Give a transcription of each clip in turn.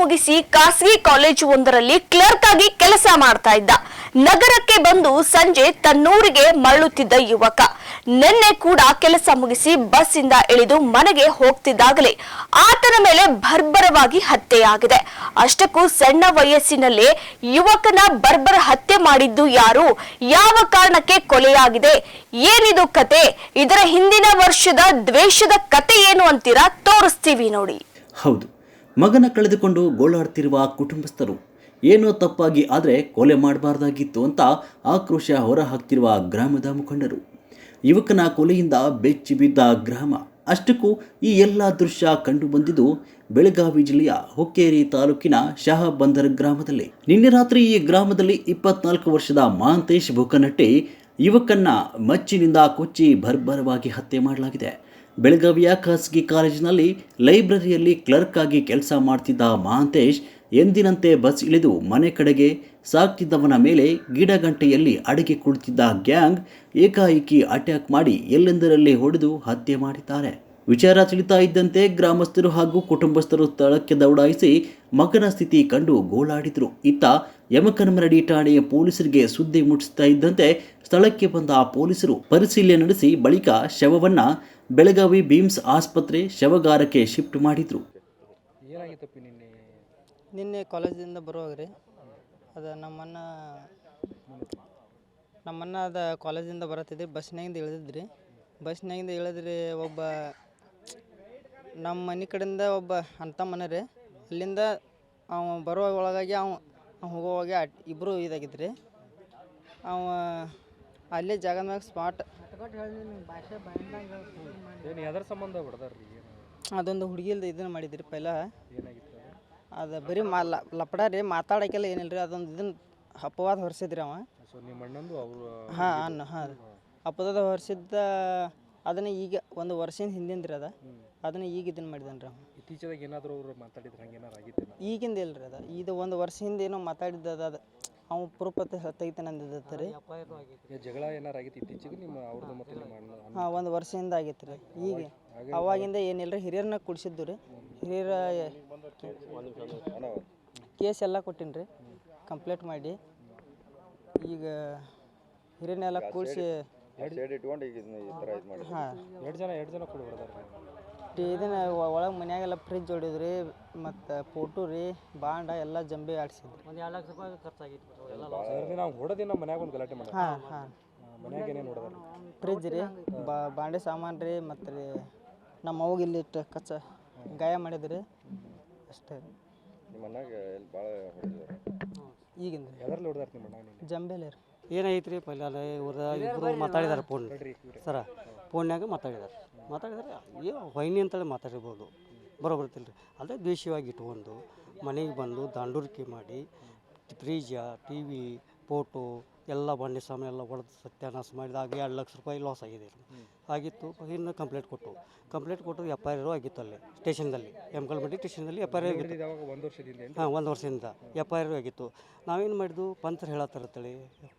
ಮುಗಿಸಿ ಖಾಸಗಿ ಕಾಲೇಜು ಒಂದರಲ್ಲಿ ಕ್ಲರ್ಕ್ ಆಗಿ ಕೆಲಸ ಮಾಡ್ತಾ ಇದ್ದ. ನಗರಕ್ಕೆ ಬಂದು ಸಂಜೆ ತನ್ನೂರಿಗೆ ಮರಳುತ್ತಿದ್ದ ಯುವಕ. ನಿನ್ನೆ ಕೂಡ ಕೆಲಸ ಮುಗಿಸಿ ಬಸ್ ಇಂದ ಇಳಿದು ಮನೆಗೆ ಹೋಗ್ತಿದ್ದಾಗಲೇ ಆತನ ಮೇಲೆ ಬರ್ಬರವಾಗಿ ಹತ್ಯೆಯಾಗಿದೆ ಅಷ್ಟಕ್ಕೂ ಸಣ್ಣ ವಯಸ್ಸಿನಲ್ಲೇ ಯುವಕನ ಬರ್ಬರ ಹತ್ಯೆ ಮಾಡಿದ್ದು ಯಾರು? ಯಾವ ಕಾರಣಕ್ಕೆ ಕೊಲೆಯಾಗಿದೆ? ಏನಿದು ಕತೆ? ಇದರ ಹಿಂದಿನ ವರ್ಷದ ದ್ವೇಷದ ಕತೆ ಏನು ಅಂತೀರಾ? ತೋರಿಸ್ತೀವಿ ನೋಡಿ. ಹೌದು. ಮಗನ ಕಳೆದುಕೊಂಡು ಗೋಳಾಡ್ತಿರುವ ಕುಟುಂಬಸ್ಥರು, ಏನೋ ತಪ್ಪಾಗಿ ಆದರೆ ಕೊಲೆ ಮಾಡಬಾರ್ದಾಗಿತ್ತು ಅಂತ ಆಕ್ರೋಶ ಹೊರಹಾಕ್ತಿರುವ ಗ್ರಾಮದ ಮುಖಂಡರು. ಯುವಕನ ಕೊಲೆಯಿಂದ ಬೆಚ್ಚಿ ಬಿದ್ದ ಗ್ರಾಮ. ಅಷ್ಟಕ್ಕೂ ಈ ಎಲ್ಲ ದೃಶ್ಯ ಕಂಡು ಬಂದಿದ್ದು ಬೆಳಗಾವಿ ಜಿಲ್ಲೆಯ ಹುಕ್ಕೇರಿ ತಾಲೂಕಿನ ಶಹಾಬಂದರ್ ಗ್ರಾಮದಲ್ಲಿ. ನಿನ್ನೆ ರಾತ್ರಿ ಈ ಗ್ರಾಮದಲ್ಲಿ ಇಪ್ಪತ್ನಾಲ್ಕು ವರ್ಷದ ಮಹಾಂತೇಶ್ ಬುಕನಟ್ಟಿ ಯುವಕನ್ನ ಮಚ್ಚಿನಿಂದ ಕೊಚ್ಚಿ ಭರ್ಭರವಾಗಿ ಹತ್ಯೆ ಮಾಡಲಾಗಿದೆ. ಬೆಳಗಾವಿಯ ಖಾಸಗಿ ಕಾಲೇಜಿನಲ್ಲಿ ಲೈಬ್ರರಿಯಲ್ಲಿ ಕ್ಲರ್ಕ್ ಆಗಿ ಕೆಲಸ ಮಾಡ್ತಿದ್ದ ಮಹಾಂತೇಶ್ ಎಂದಿನಂತೆ ಬಸ್ ಇಳಿದು ಮನೆ ಕಡೆಗೆ ಸಾಕ್ತಿದ್ದವನ ಮೇಲೆ ಗಿಡಗಂಟೆಯಲ್ಲಿ ಅಡಗಿ ಕುಳಿತಿದ್ದ ಗ್ಯಾಂಗ್ ಏಕಾಏಕಿ ಅಟ್ಯಾಕ್ ಮಾಡಿ ಎಲ್ಲೆಂದರಲ್ಲಿ ಹೊಡೆದು ಹತ್ಯೆ ಮಾಡಿದ್ದಾರೆ. ವಿಚಾರ ತಿಳಿತಾ ಇದ್ದಂತೆ ಗ್ರಾಮಸ್ಥರು ಹಾಗೂ ಕುಟುಂಬಸ್ಥರು ಸ್ಥಳಕ್ಕೆ ದೌಡಾಯಿಸಿ ಮಗನ ಸ್ಥಿತಿ ಕಂಡು ಗೋಳಾಡಿದರು. ಇತ್ತ ಯಮಕನಮರಡಿ ಠಾಣೆಯ ಪೊಲೀಸರಿಗೆ ಸುದ್ದಿ ಮುಟ್ಟಿಸ್ತಾ ಇದ್ದಂತೆ ಸ್ಥಳಕ್ಕೆ ಬಂದ ಪೊಲೀಸರು ಪರಿಶೀಲನೆ ನಡೆಸಿ ಬಳಿಕ ಶವವನ್ನು ಬೆಳಗಾವಿ ಬೀಮ್ಸ್ ಆಸ್ಪತ್ರೆ ಶವಗಾರಕ್ಕೆ ಶಿಫ್ಟ್ ಮಾಡಿದ್ರು. ನಿನ್ನೆ ಕಾಲೇಜಿಂದ ಬರುವಾಗ ರೀ, ಅದು ನಮ್ಮನ್ನ ನಮ್ಮನ್ನ ಅದು ಕಾಲೇಜಿಂದ ಬರತ್ತಿದ್ರಿ ಬಸ್ನಾಗಿಂದ ಇಳಿದ್ರಿ ಬಸ್ನಾಗಿಂದ ಇಳಿದ್ರಿ ಒಬ್ಬ ನಮ್ಮ ಮನೆ ಕಡೆಯಿಂದ ಒಬ್ಬ ಅಂತ ಮನೆ ರೀ. ಅಲ್ಲಿಂದ ಅವ ಬರುವ ಒಳಗಾಗಿ ಅವ ಹೋಗೋವಾಗೆ ಇಬ್ಬರು ರೀ ಅವ ಅಲ್ಲೇ ಜಾಗದ ಮ್ಯಾಗ ಸ್ಪಾಟ್ ಏನು ಸಂಬಂಧ ಹೊಡೆದಾರ್ರಿ ಅದೊಂದು ಹುಡುಗಿಲ್ದ ಇದನ್ನ ಮಾಡಿದ್ರಿ ಪೈಲ. ಏನಾಗಿತ್ತು ಅದು? ಬರೀ ಮಾ ಲಪಡ ರೀ ಮಾತಾಡೋಕೆಲ್ಲ ಏನಿಲ್ಲ ರೀ ಅದೊಂದು ಇದನ್ನು ಅಪವಾದ ಹೊರಿಸಿದ್ರಿ ಅವ. ಸೊ ನಿಮ್ಮ ಅಣ್ಣಂದು ಅವರು ಹಾಂ ಅನ್ನ ಹಾಂ ಅಪವಾದ ಹೊರಿಸಿದ್ದ ಅದನ್ನ ಈಗ ಒಂದು ವರ್ಷದ ಹಿಂದಿಂದ ರೀ ಅದ ಅದನ್ನ ಈಗ ಇದನ್ನು ಮಾಡಿದಾನೆ ರೀ ಏನಾದರೂ ಅವ್ರು ಮಾತಾಡಿದ್ರೆ ಹಂಗೆ ಏನಾರು ಆಗಿತ್ತೇನ? ಈಗಿಂದ ಇಲ್ಲ ರೀ ಅದ. ಇದು ಒಂದು ವರ್ಷ ಹಿಂದೆ ಏನೋ ಮಾತಾಡಿದ್ದದ ಅದ. ಅದು ಅವ್ನು ಪುರುಪತ್ತೆ ತೆಗಿತಾನೆ ಅಂದಿದ್ದತ್ತ ರೀ ಈಗ ಜಗಳ ಏನಾರು ಆಗಿತ್ತು ಇತ್ತೀಚೆಗೆ ನಿಮ್ಮ ಅವ್ರದ್ದು ಮತ್ತೆ ನಿಮ್ಮ ಅಣ್ಣ ಅಣ್ಣ- ಹಾಂ ಒಂದು ವರ್ಷದಿಂದ ಆಗೈತೆ ರೀ ಈಗ ಅವಾಗಿಂದ ಏನಿಲ್ಲ ರೀ ಹಿರಿಯರನ್ನ ಕುಡಿಸಿದ್ದು ರೀ. ಹಿರಿಯರ ಕೇಸ್ ಎಲ್ಲ ಕೊಟ್ಟಿನಿ ರೀ ಕಂಪ್ಲೇಂಟ್ ಮಾಡಿ. ಈಗ ಹಿರಿಯನ್ನೆಲ್ಲ ಕೂಡಿಸಿ ಹಾಂ. ಎರಡು ಜನ ಎರಡು ಜನ ಕೂಡ ಹೊಡೆದಾರ್ರಿ ಇದನ್ನ ಒಳಗೆ ಮನ್ಯಾಗೆಲ್ಲ ಫ್ರಿಜ್ ಹೊಡಿದ್ರಿ ಮತ್ತು ಫೋಟೋ ರೀ ಬಾಂಡ ಎಲ್ಲ ಜಂಬಿ ಆಡ್ಸಿ ಒಂದು ಎರಡು ಲಕ್ಷ ರೂಪಾಯಿ ಖರ್ಚಾಗಿತ್ತು ನಾವು ಹೊಡೆದಿ ನಮ್ಮ ಮನ್ಯಾಗ ಒಂದು ಗಲಾಟೆ ಮಾಡಿ ಹಾಂ ಹಾಂ. ಮನ್ಯಾಗ ಏನೇನು ಹೊಡೆದಾರ? ಫ್ರಿಜ್ ರೀ ಬಾ ಬಾಂಡೆ ಸಾಮಾನು ರೀ ಮತ್ತು ರೀ ನಮ್ಮ ಅವ್ಗೆ ಇಲ್ಲಿ ಇಟ್ಟು ಕಚ್ಚ ಗಾಯ ಮಾಡಿದ್ರಿ. ಅಷ್ಟೇ. ರೀ ಈಗಿಂದ ರೀ. ಎದರಲ್ಲಿ ಹೊಡೆದಾರ ನಿಮ್ಮ ನಿನ್ನೆ ಜಂಬೇಲೆ ರೀ. ಏನೈತ್ರಿ ಪೈಲ ಇವ್ರ ಇಬ್ಬರು ಮಾತಾಡಿದಾರೆ ಫೋನ್ ಸರ ಫೋನ್ಯಾಗ ಮಾತಾಡಿದಾರೆ ಮಾತಾಡಿದ್ರೆ ಏ ವೈನಿ ಅಂತೇಳಿ ಮಾತಾಡಿರ್ಬೋದು. ಬರೋಬರ್ತಿಲ್ಲ ರೀ ಅದೇ ದ್ವೇಷವಾಗಿ ಇಟ್ಕೊಂಡು ಮನೆಗೆ ಬಂದು ದಾಂಡೂರಿಕೆ ಮಾಡಿ ಫ್ರೀಜ ಟಿ ವಿ ಫೋಟೋ ಎಲ್ಲ ಬಂಡಿ ಸಾಮಾನು ಎಲ್ಲ ಹೊಡೆದು ಸತ್ಯಾನಾಶ ಮಾಡಿದಾಗ ಎರಡು ಲಕ್ಷ ರೂಪಾಯಿ ಲಾಸ್ ಆಗಿದೆ. ಆಗಿತ್ತು ಇನ್ನು ಕಂಪ್ಲೇಂಟ್ ಕೊಟ್ಟು ಕಂಪ್ಲೇಂಟ್ ಕೊಟ್ಟು ಎಫ್ ಐ ಆರ್ ಆಗಿತ್ತು ಅಲ್ಲಿ ಸ್ಟೇಷನ್ದಲ್ಲಿ ಎಮ್ಕಲ್ಮಟ್ಟಿ ಸ್ಟೇಷನ್ದಲ್ಲಿ ಎಫ್ ಐ ಆರ್ ಆಗಿತ್ತು. ಒಂದು ವರ್ಷದಿಂದ ಹಾಂ ಒಂದು ವರ್ಷದಿಂದ ಎಫ್ ಐ ಆರ್ ಆಗಿತ್ತು. ನಾವೇನು ಮಾಡಿದ್ವು? ಪಂಚರ್ ಹೇಳತ್ತಾರತ್ತೇಳಿ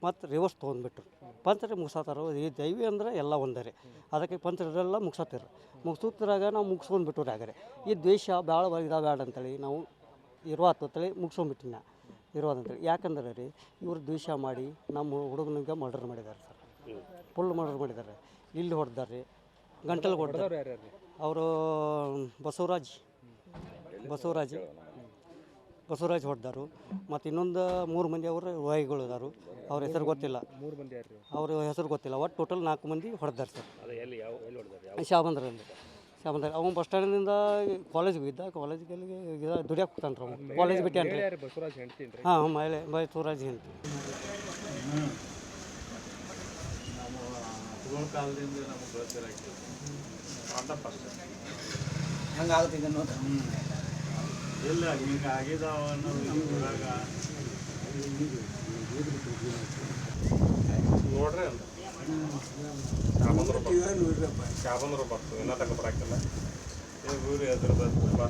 ಮತ್ತು ರಿವರ್ಸ್ ತೊಗೊಂಡ್ಬಿಟ್ರು. ಪಂಚರ್ ಮುಗ್ಸಾತಾರ ಈ ದೈವಿ ಅಂದರೆ ಎಲ್ಲ ಒಂದರೆ ಅದಕ್ಕೆ ಪಂಚರೆಲ್ಲ ಮುಗಿಸತ್ತಿರ ಮುಗಿಸುತ್ತಿರಾಗ ನಾವು ಮುಗಿಸ್ಕೊಂಡ್ಬಿಟ್ಟು ಆಗರೆ ಈ ದ್ವೇಷ ಭಾಳ ಇದಾವ ಬೇಡ ಅಂತೇಳಿ ನಾವು ಇರುವತ್ತು ಅಂತೇಳಿ ಮುಗಿಸ್ಕೊಂಡ್ಬಿಟ್ಟಿನ ಇರೋದಂತೇಳಿ ಯಾಕಂದ್ರೆ ರೀ ಇವರು ದ್ವೇಷ ಮಾಡಿ ನಮ್ಮ ಹುಡುಗನಿಗೆ ಮರ್ಡರ್ ಮಾಡಿದ್ದಾರೆ ಸರ್. ಫುಲ್ ಮರ್ಡರ್ ಮಾಡಿದ್ದಾರೆ. ಇಲ್ಲಿ ಹೊಡೆದಾರೆ ಗಂಟಲು ಹೊಡೆದಾರೆ. ಅವರು ಬಸವರಾಜ್ ಬಸವರಾಜ್ ಬಸವರಾಜ್ ಹೊಡೆದಾರು. ಮತ್ತು ಇನ್ನೊಂದು ಮೂರು ಮಂದಿ ಅವರು ವಾಯಿಗಳು ಇದಾರು. ಅವ್ರ ಹೆಸರು ಗೊತ್ತಿಲ್ಲ. ಮೂರು ಮಂದಿ ಅವ್ರ ಹೆಸರು ಗೊತ್ತಿಲ್ಲ. ಒಟ್ಟು ಟೋಟಲ್ ನಾಲ್ಕು ಮಂದಿ ಹೊಡೆದಾರೆ ಸರ್. ಶಾಬಂದ್ರ ಅವ್ನು ಬಸ್ ಸ್ಟ್ಯಾಂಡಿಂದ ಕಾಲೇಜ್ಗೆ ಹೋಗಿದ್ದ ಕಾಲೇಜ್ಗೆ ದುಡಿಯಕ್ಕೆ ಹೋಗ್ತಾನೆ ರೀ ಅವ್ನು. ಕಾಲೇಜ್ ಬಿಟ್ಟಾನ್ರಿ ಯಾರು ಬಸವರಾಜ್ ಹೆಂಡ್ತೀನಿ ರೀ ಹಾಂ ಮಹಿಳೆ ಬಸವರಾಜ್ ಅಂತ ನೋಡ್ರಿ ಅಂತ ಶಾಬಂದ್ರ ಬರ್ತದೆ. ಬರ್ತು ಇನ್ನೂ ತನಕ ಬರಾಕಿಲ್ಲ. ಊರು ಅದ್ರದ್ದು ತುಂಬ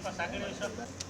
कृपा सागणेश